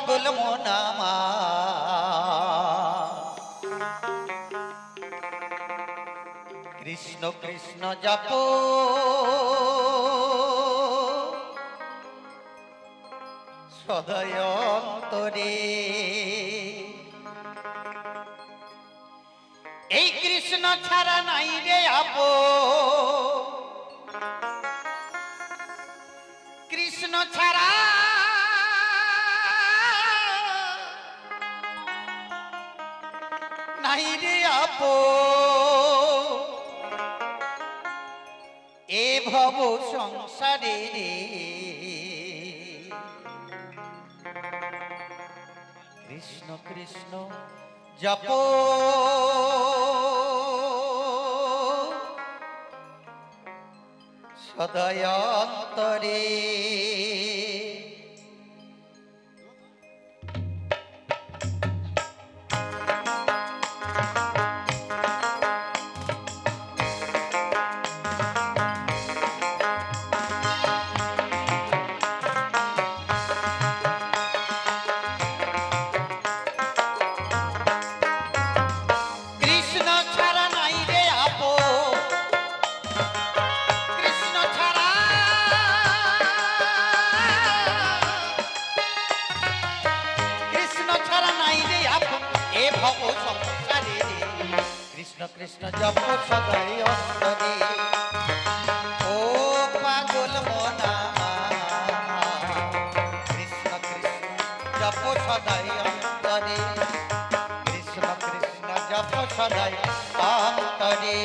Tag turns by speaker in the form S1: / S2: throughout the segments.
S1: পাগল মনামা কৃষ্ণ কৃষ্ণ জপ। সদয় অন্তরে। এই কৃষ্ণ ছাড়া নাই রে আপো সংসারে কৃষ্ণ কৃষ্ণ জপ। সদয় অন্তরে কৃষ্ণ কৃষ্ণ জপ সদয় অন্তরে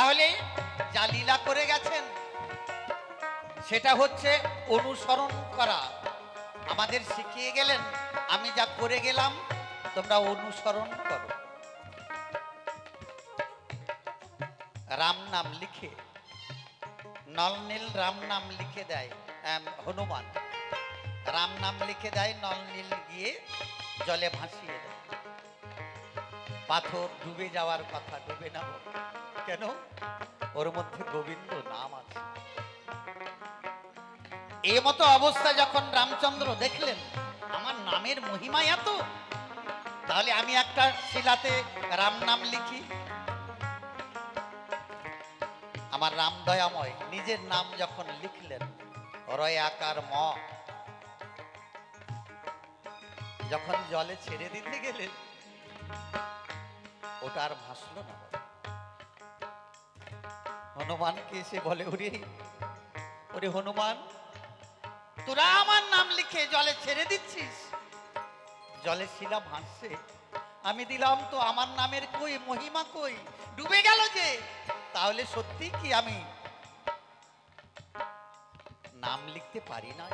S1: তাহলে যা লীলা করে গেছেন, সেটা হচ্ছে অনুসরণ করা। আমাদের শিখিয়ে গেলেন, আমি যা করে গেলাম, তোমরা অনুসরণ করো। রাম নাম লিখে, নলনীল রাম নাম লিখে দেয় হনুমান। রাম নাম লিখে দেয়, নলনীল গিয়ে জলে ভাসিয়ে দেয়। পাথর ডুবে যাওয়ার কথা ডুবে না। কেন? ওর মধ্যে গোবিন্দ নাম আছে। এই মতো অবস্থা যখন রামচন্দ্র দেখলেন, আমার নামের মহিমা এত, তাহলে আমি একটা শিলাতে রাম নাম লিখি। আমার রাম দয়াময় নিজের নাম যখন লিখলেন রয় আকার ম, যখন জলে ছেড়ে দিতে গেলেন ওটা আর ভাসল না হনুমানকে এসে বলে, ওরে ওরে হনুমান, তোরা আমার নাম লিখে জলে ছেড়ে দিচ্ছিস? জলে শিলা ভাসছে। আমি দিলাম তো আমার নামের কই, মহিমা কই? ডুবে গেল যে। তাহলে সত্যি কি আমি নাম লিখতে পারি না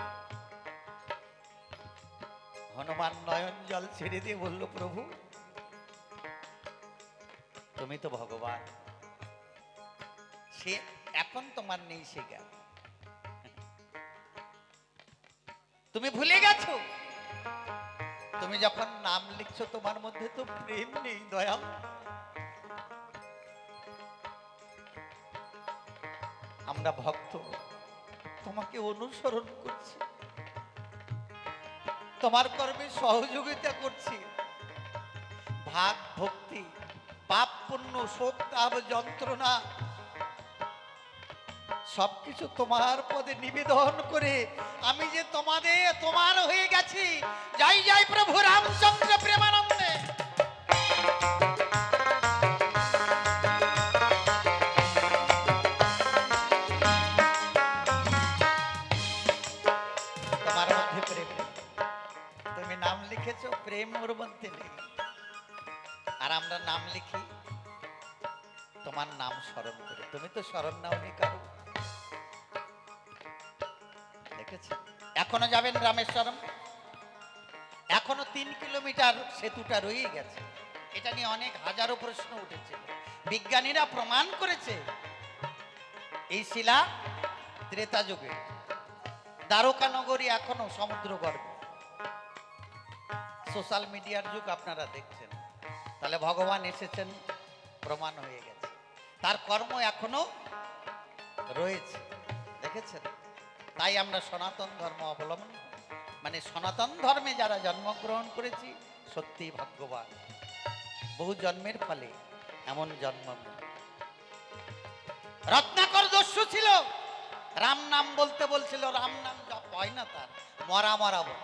S1: হনুমান নয়ন জল ছেড়ে দিয়ে বলল, প্রভু তুমি তো ভগবান। সে এখন তোমার নেই, সে জ্ঞান তুমি ভুলে গেছো? তুমি যখন নাম লিখছো, তোমার মধ্যে তো প্রেম নেই দয়া আমরা ভক্ত, তোমাকে অনুসরণ করছি। তোমার কর্মে সহযোগিতা করছি। ভাগ ভক্তি পাপ পুণ্য শোক, তাপ, যন্ত্রণা, সবকিছু তোমার পদে নিবেদন করে আমি যে তোমাদের তোমার হয়ে গেছি। যাই যাই প্রভু, রামচন্দ্র প্রেমানন্দে। আমরা নাম লিখি, তোমার নাম স্মরণ করে। তুমি তো স্মরণ নাওনি কারও। দেখেছি? এখনও যাবেন রামেশ্বরম? এখনও তিন কিলোমিটার সেতুটা রয়ে গেছে। এটা নিয়ে অনেক হাজারো প্রশ্ন উঠেছে। বিজ্ঞানীরা প্রমাণ করেছে এই শিলা ত্রেতা যুগে। দ্বারকা নগরী এখনও সমুদ্র গর্ভে সোশ্যাল মিডিয়ার যুগ আপনারা দেখছেন। তাহলে ভগবান এসেছেন, প্রমাণ হয়ে গেছে। তার কর্ম এখনও রয়েছে, দেখেছেন? তাই আমরা সনাতন ধর্ম অবলম্বন মানে সনাতন ধর্মে যারা জন্মগ্রহণ করেছি, সত্যিই ভাগ্যবান। বহু জন্মের ফলে এমন জন্ম রত্নাকর দস্যু ছিল। রাম নাম বলতে বলছিল, রাম নাম জপ হয় না তার, মরা মরা বল।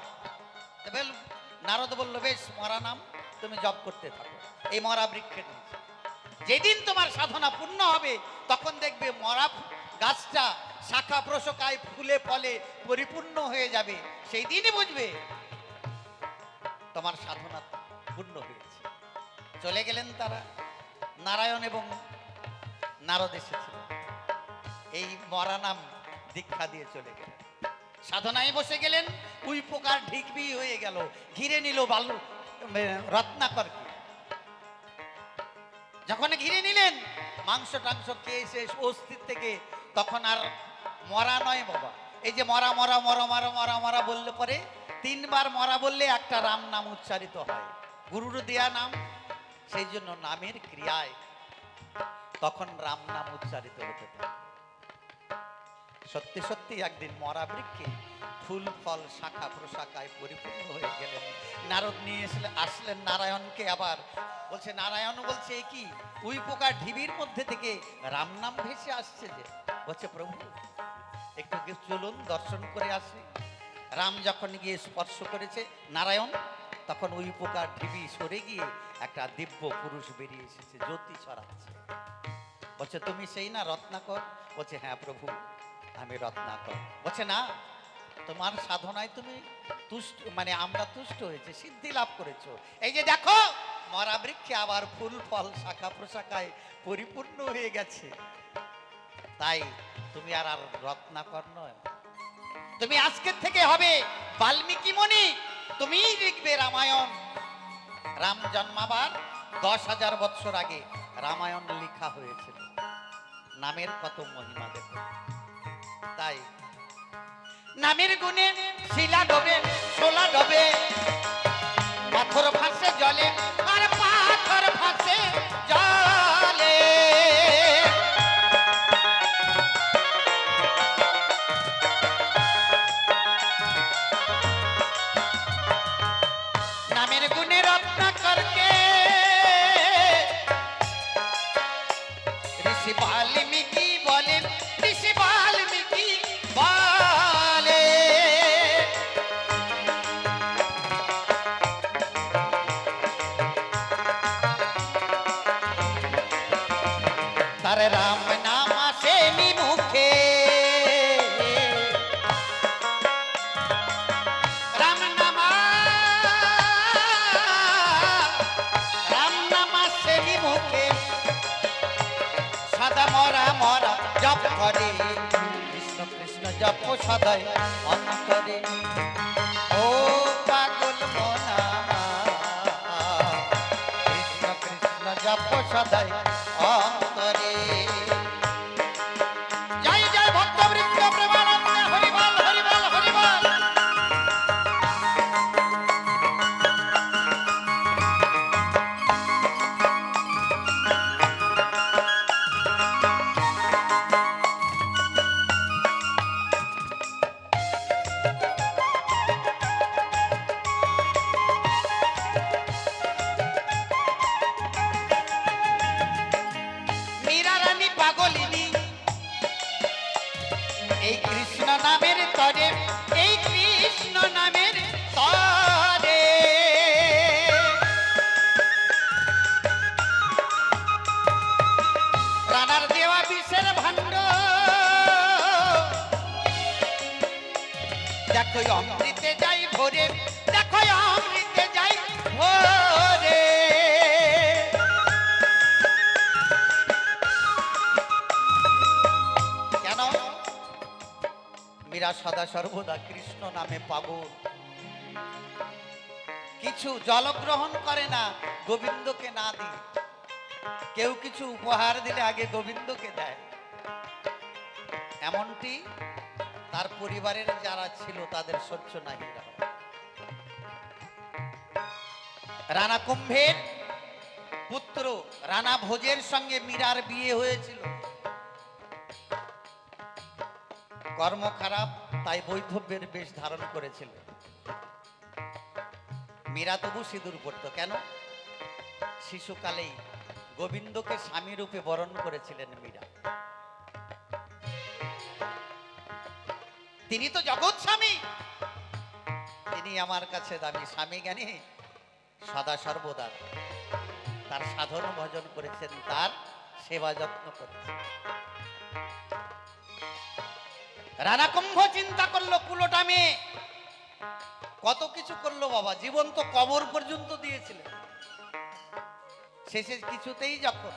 S1: নারদ বলল, বেশ মরা নাম, তুমি জপ করতে থাকো। এই মরা বৃক্ষের যেদিন তোমার সাধনা পূর্ণ হবে, তখন দেখবে মরা গাছটা শাখা প্রশোকায় ফুলে ফলে পরিপূর্ণ হয়ে যাবে। সেই দিনই বুঝবে তোমার সাধনা পূর্ণ হয়েছে। চলে গেলেন তারা। নারায়ণ এবং নারদ এসেছিল। এই মরা নাম দীক্ষা দিয়ে চলে গেলেন সাধনায় বসে গেলেন। উই পোকার ঢিকবি হয়ে গেল। ঘিরে নিল বালু রত্নাকরকে। যখন ঘিরে নিলেন, মাংস টাংস খেয়ে শেষ অস্থির থেকে তখন আর মরা নয় বাবা। এই যে মরা মরা মরা মরা মরা মরা বললে পরে তিনবার মরা বললে একটা রাম নাম উচ্চারিত হয়। গুরুর দেয়া নাম, সেই জন্য নামের ক্রিয়ায় তখন রাম নাম উচ্চারিত হতে থাকে। সত্যি সত্যি একদিন মরা বৃক্ষে ফুল, ফল, শাখা প্রশাখায় পরিপূর্ণ হয়ে গেলেন। নারদ নিয়ে এসলে, আসলেন নারায়ণকে আবার। বলছে, নারায়ণ বলছে কি? উই পোকার ঢিবির মধ্যে থেকে রাম নাম ভেসে আসছে যে। বলছে, প্রভু, একটু চলুন, দর্শন করে আসি। রাম যখন গিয়ে স্পর্শ করেছে নারায়ণ, তখন ওই পোকার ঢিবি সরে গিয়ে একটা দিব্য পুরুষ বেরিয়ে এসেছে, জ্যোতি ছড়াচ্ছে। বলছে, তুমি সেই না, রত্নাকর? বলছে হ্যাঁ প্রভু। আমি রত্নাকর। বলছে, না, তোমার সাধনায় তুমি তুষ্ট মানে আমরা তুষ্ট হয়েছে, সিদ্ধি লাভ করেছ। এই যে দেখো মরা বৃক্ষে আবার ফুল, ফল, শাখা প্রশাখায় পরিপূর্ণ হয়ে গেছে। তাই তুমি আর আর রত্নাকর নয়। তুমি আজকের থেকে হবে বাল্মীকি মণি তুমি লিখবে রামায়ণ। রাম জন্মাবার দশ হাজার বৎসর আগে রামায়ণ লেখা হয়েছিল। নামের কত মহিমা দেখো। তাই। নামের গুণে শিলা ডোবে সোলা ডোবে পাথর রাম নাম আসেনি মুখে। রাম নাম রাম নাম আসেনি মুখে। সদা মরা মরা জপ করে। কৃষ্ণ কৃষ্ণ জপ সদয় অন্তরে ও পাগল মনা। কৃষ্ণ কৃষ্ণ জপ সদয় ভোরে মীরা সদা সর্বদা কৃষ্ণ নামে পাগল। কিছু জলগ্রহণ করে না, গোবিন্দকে না দিয়ে। কেউ কিছু উপহার দিলে আগে গোবিন্দকে দেয়। এমনটি তার পরিবারের যারা ছিল তাদের সহ্য নাহি রানা কুম্ভের পুত্র রানা ভোজের সঙ্গে মীরার বিয়ে হয়েছিল। কর্ম খারাপ, তাই বৈধব্যের বেশ ধারণ করেছিল। মীরা তবু সিঁদুর পড়তো কেন? শিশুকালেই গোবিন্দকে স্বামী রূপে বরণ করেছিলেন মীরা। তিনি তো জগৎ স্বামী। তিনি আমার কাছে দামি স্বামী জ্ঞানী, সদা সর্বদা। তার সাধন ভজন করেছেন, তার সেবা যত্ন করেছেন। রানা কুম্ভ চিন্তা করল, কুলোটা মেয়ে। কত কিছু করল বাবা, জীবন তো কবর পর্যন্ত দিয়েছিলেন। শেষে কিছুতেই যখন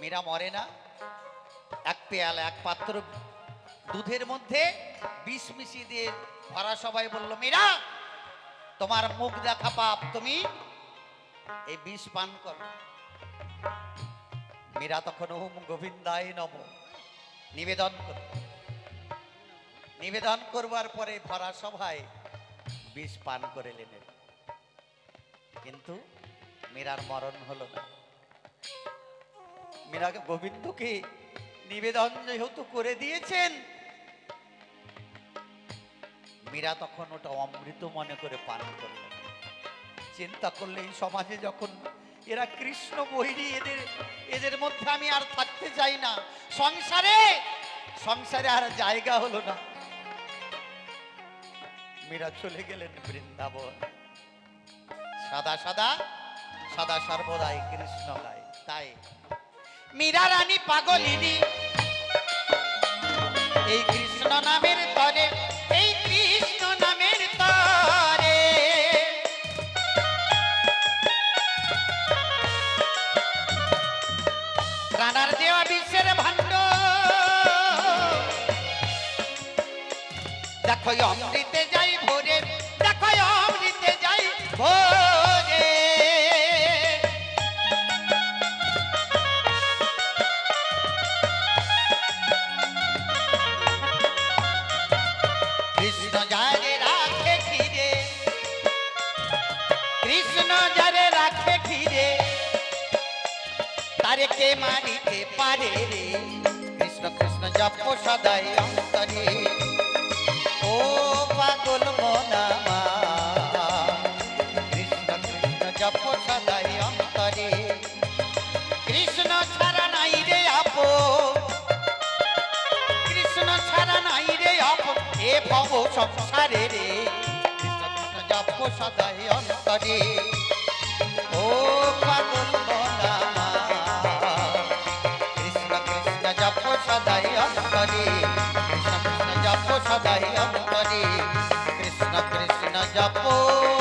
S1: মীরা মরে না, এক পেয়ালা, এক পাত্র দুধের মধ্যে বিষ মিশিয়ে দিয়ে ভরা সবাই বলল, মীরা, তোমার মুখ দেখা পাপ, তুমি এই বিষ পান করো। মীরা তখন, ওম গোবিন্দায় নম। নিবেদন করল। নিবেদন করবার পরে ভরা সভায় বিষ পান করে নিলেন। কিন্তু মীরার মরণ হলো না। মীরাকে গোবিন্দকে নিবেদন যেহেতু করে দিয়েছেন মীরা তখন ওটা অমৃত মনে করে পান করলেন। চিন্তা করলে এই সমাজে যখন এরা কৃষ্ণ বৈরী এদের এদের মধ্যে আমি আর থাকতে চাই না। সংসারে সংসারে আর জায়গা হলো না। মীরা চলে গেলেন বৃন্দাবন। সাদা সাদা সাদা সর্বদাই কৃষ্ণ গায়। তাই মীরা রানী পাগলিনী, এই কৃষ্ণ নামের তরে রানার দেওয়া বিশ্বের ভাণ্ড। দেখো অমৃতে যাই তারে কে মারিতে পারে রে? কৃষ্ণ কৃষ্ণ জপ সদাই অন্তরে। ও পাগল মনামা কৃষ্ণ কৃষ্ণ জপ সদাই অন্তরে। কৃষ্ণ ছাড়া নাই রে আপো কৃষ্ণ ছাড়া নাই রে আপন। এ সংসারে রে। কৃষ্ণ কৃষ্ণ জপ সদাই জপো